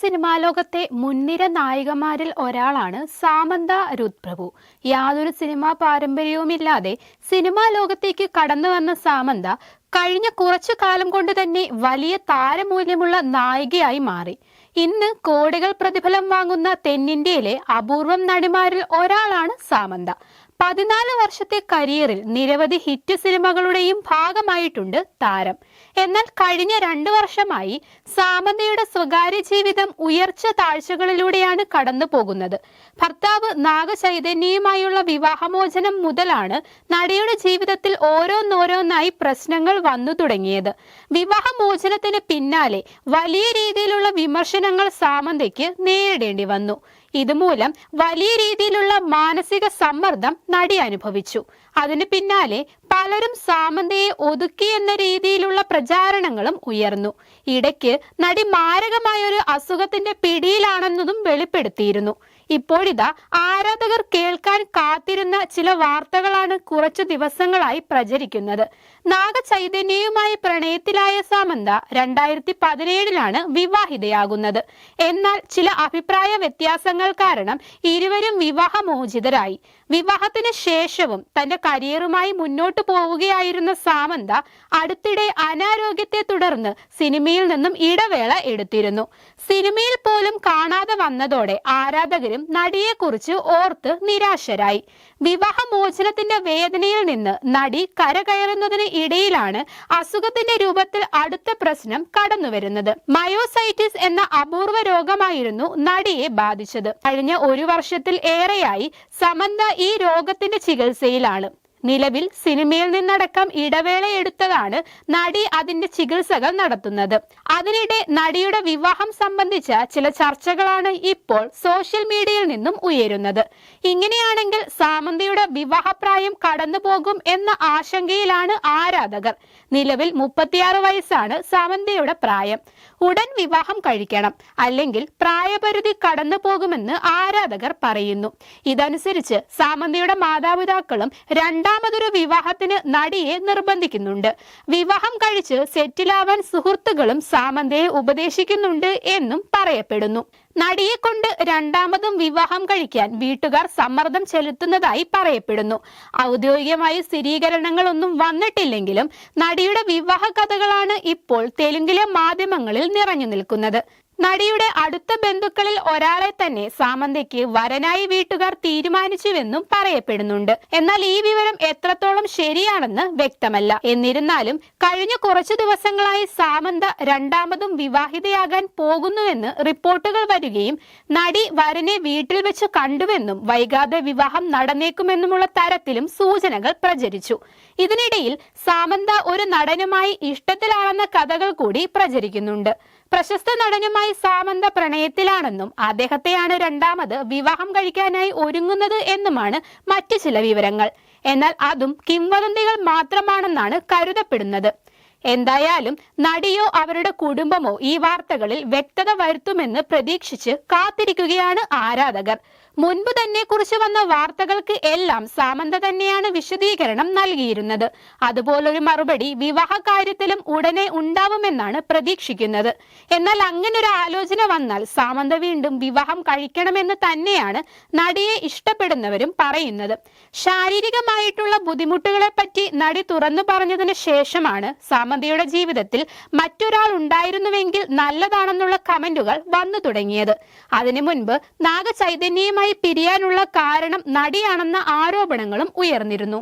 Cinema ലോകത്തെ മുൻനിര നായികമാരിൽ ഒരാളാണ് സാമന്ത രുദ്പ്രഭു യാതൊരു സിനിമാ പാരമ്പര്യവുമില്ലാതെ സിനിമാ ലോകത്തേക്ക് കടന്നു വന്ന സാമന്ത കഴിഞ്ഞ കുറച്ചു കാലം കൊണ്ട് തന്നെ വലിയ താരമൂല്യമുള്ള നായികയായി മാറി. ഇന്ന് കോടികൾ പ്രതിഫലം വാങ്ങുന്ന തെന്നിന്ത്യയിലെ അപൂർവം നടിമാരിൽ ഒരാളാണ് സാമന്ത. പതിനാല് വർഷത്തെ കരിയറിൽ നിരവധി ഹിറ്റ് സിനിമകളുടെയും ഭാഗമായിട്ടുണ്ട് താരം. എന്നാൽ കഴിഞ്ഞ രണ്ടു വർഷമായി സാമന്തയുടെ സ്വകാര്യ ജീവിതം ഉയർച്ച താഴ്ചകളിലൂടെയാണ് കടന്നു പോകുന്നത്. ഭർത്താവ് നാഗചൈതന്യയുമായുള്ള വിവാഹമോചനം മുതലാണ് നടിയുടെ ജീവിതത്തിൽ ഓരോന്നോരോന്നായി പ്രശ്നങ്ങൾ വന്നു തുടങ്ങിയത്. വിവാഹമോചനത്തിന് പിന്നാലെ വലിയ രീതിയിലുള്ള വിമർശനങ്ങൾ സാമന്തയ്ക്ക് നേരിടേണ്ടി വന്നു. ഇതുമൂലം വലിയ രീതിയിലുള്ള മാനസിക സമ്മർദ്ദം നടി അനുഭവിച്ചു. അതിന് പിന്നാലെ പലരും സാമന്തയെ ഒതുക്കി എന്ന രീതിയിലുള്ള പ്രചാരണങ്ങളും ഉയർന്നു. ഇടയ്ക്ക് നടി മാരകമായ ഒരു അസുഖത്തിന്റെ പിടിയിലാണെന്നതും വെളിപ്പെടുത്തിയിരുന്നു. ഇപ്പോഴിതാ ആരാധകർ കേൾക്കാൻ കാത്തിരുന്ന ചില വാർത്തകളാണ് കുറച്ചു ദിവസങ്ങളായി പ്രചരിക്കുന്നത്. നാഗചൈതന്യയുമായി പ്രണയത്തിലായ സാമന്ത രണ്ടായിരത്തി പതിനേഴിലാണ് വിവാഹിതയാകുന്നത്. എന്നാൽ ചില അഭിപ്രായ വ്യത്യാസങ്ങൾ കാരണം ഇരുവരും വിവാഹമോചിതരായി. വിവാഹത്തിന് ശേഷവും തന്റെ കരിയറുമായി മുന്നോട്ടു പോവുകയായിരുന്ന സാമന്ത അടുത്തിടെ അനാരോഗ്യത്തെ തുടർന്ന് സിനിമയിൽ നിന്നും ഇടവേള എടുത്തിരുന്നു. സിനിമയിൽ പോലും കാണാതെ വന്നതോടെ ആരാധകരും നടിയെക്കുറിച്ച് ഓർത്ത് നിരാശരായി. വിവാഹമോചനത്തിന്റെ വേദനയിൽ നിന്ന് നടി കരകയറുന്നതിന് ഇടയിലാണ് അസുഖത്തിന്റെ രൂപത്തിൽ അടുത്ത പ്രശ്നം കടന്നുവരുന്നത്. മയോസൈറ്റിസ് എന്ന അപൂർവ രോഗമായിരുന്നു നടിയെ ബാധിച്ചത്. കഴിഞ്ഞ ഒരു വർഷത്തിൽ ഏറെയായി സമന്ത ഈ രോഗത്തിന്റെ ചികിത്സയിലാണ്. നിലവിൽ സിനിമയിൽ നിന്നടക്കം ഇടവേള എടുത്തതാണ് നടി അതിന്റെ ചികിത്സകൾ നടത്തുന്നത്. അതിനിടെ നടിയുടെ വിവാഹം സംബന്ധിച്ച ചില ചർച്ചകളാണ് ഇപ്പോൾ സോഷ്യൽ മീഡിയയിൽ നിന്നും ഉയരുന്നത്. ഇങ്ങനെയാണെങ്കിൽ സാമന്തയുടെ വിവാഹപ്രായം കടന്നു പോകും എന്ന ആശങ്കയിലാണ് ആരാധകർ. നിലവിൽ മുപ്പത്തിയാറ് വയസ്സാണ് സാമന്തയുടെ പ്രായം. ഉടൻ വിവാഹം കഴിക്കണം. അല്ലെങ്കിൽ പ്രായപരിധി കടന്നു പോകുമെന്ന് ആരാധകർ പറയുന്നു. ഇതനുസരിച്ച് സാമന്തിയുടെ മാതാപിതാക്കളും രണ്ടാമതൊരു വിവാഹത്തിന് നടിയെ നിർബന്ധിക്കുന്നുണ്ട്. വിവാഹം കഴിച്ച് സെറ്റിലാവാൻ സുഹൃത്തുക്കളും സാമന്തയെ ഉപദേശിക്കുന്നുണ്ട് എന്നും പറയപ്പെടുന്നു. നടിയെ കൊണ്ട് രണ്ടാമതും വിവാഹം കഴിക്കാൻ വീട്ടുകാർ സമ്മർദ്ദം ചെലുത്തുന്നതായി പറയപ്പെടുന്നു. ഔദ്യോഗികമായി സ്ഥിരീകരണങ്ങളൊന്നും വന്നിട്ടില്ലെങ്കിലും നടിയുടെ വിവാഹ കഥകളാണ് ഇപ്പോൾ തെലുങ്കിലെ മാധ്യമങ്ങളിൽ നിറഞ്ഞു നിൽക്കുന്നത്. നടിയുടെ അടുത്ത ബന്ധുക്കളിൽ ഒരാളെ തന്നെ സാമന്തയ്ക്ക് വരനായി വീട്ടുകാർ തീരുമാനിച്ചുവെന്നും പറയപ്പെടുന്നുണ്ട്. എന്നാൽ ഈ വിവരം എത്രത്തോളം ശരിയാണെന്ന് വ്യക്തമല്ല. എന്നിരുന്നാലും കഴിഞ്ഞ കുറച്ചു ദിവസങ്ങളായി സാമന്ത രണ്ടാമതും വിവാഹിതയാകാൻ പോകുന്നുവെന്ന് റിപ്പോർട്ടുകൾ വരികയും നടി വരനെ വീട്ടിൽ വെച്ച് കണ്ടുവെന്നും വൈകാതെ വിവാഹം നടന്നേക്കുമെന്നുമുള്ള തരത്തിലും സൂചനകൾ പ്രചരിച്ചു. ഇതിനിടയിൽ സാമന്ത ഒരു നടനുമായി ഇഷ്ടത്തിലാണെന്ന കഥകൾ കൂടി പ്രചരിക്കുന്നുണ്ട്. പ്രശസ്ത നടനുമായി സാമന്ത പ്രണയത്തിലാണെന്നും അദ്ദേഹത്തെയാണ് രണ്ടാമത് വിവാഹം കഴിക്കാനായി ഒരുങ്ങുന്നത് എന്നുമാണ് മറ്റു ചില വിവരങ്ങൾ. എന്നാൽ അതും കിംവദന്തികൾ മാത്രമാണെന്നാണ് കരുതപ്പെടുന്നത്. എന്തായാലും നടിയോ അവരുടെ കുടുംബമോ ഈ വാർത്തകളിൽ വ്യക്തത വരുത്തുമെന്ന് പ്രതീക്ഷിച്ച് കാത്തിരിക്കുകയാണ് ആരാധകർ. മുൻപ് തന്നെ കുറിച്ച് വന്ന വാർത്തകൾക്ക് എല്ലാം സാമന്ത തന്നെയാണ് വിശദീകരണം നൽകിയിരുന്നത്. അതുപോലൊരു മറുപടി വിവാഹ കാര്യത്തിലും ഉടനെ ഉണ്ടാവുമെന്നാണ് പ്രതീക്ഷിക്കുന്നത്. എന്നാൽ അങ്ങനെ ഒരു ആലോചന വന്നാൽ സാമന്ത വീണ്ടും വിവാഹം കഴിക്കണമെന്ന് തന്നെയാണ് നടിയെ ഇഷ്ടപ്പെടുന്നവരും പറയുന്നത്. ശാരീരികമായിട്ടുള്ള ബുദ്ധിമുട്ടുകളെ പറ്റി നടി തുറന്നു പറഞ്ഞതിന് ശേഷമാണ് സാമന്തയുടെ ജീവിതത്തിൽ മറ്റൊരാൾ ഉണ്ടായിരുന്നുവെങ്കിൽ നല്ലതാണെന്നുള്ള കമന്റുകൾ വന്നു തുടങ്ങിയത്. അതിനു മുൻപ് നാഗചൈതന്യയുമായി ഇതുമായി പിരിയാനുള്ള കാരണം നടിയാണെന്ന ആരോപണങ്ങളും ഉയർന്നിരുന്നു.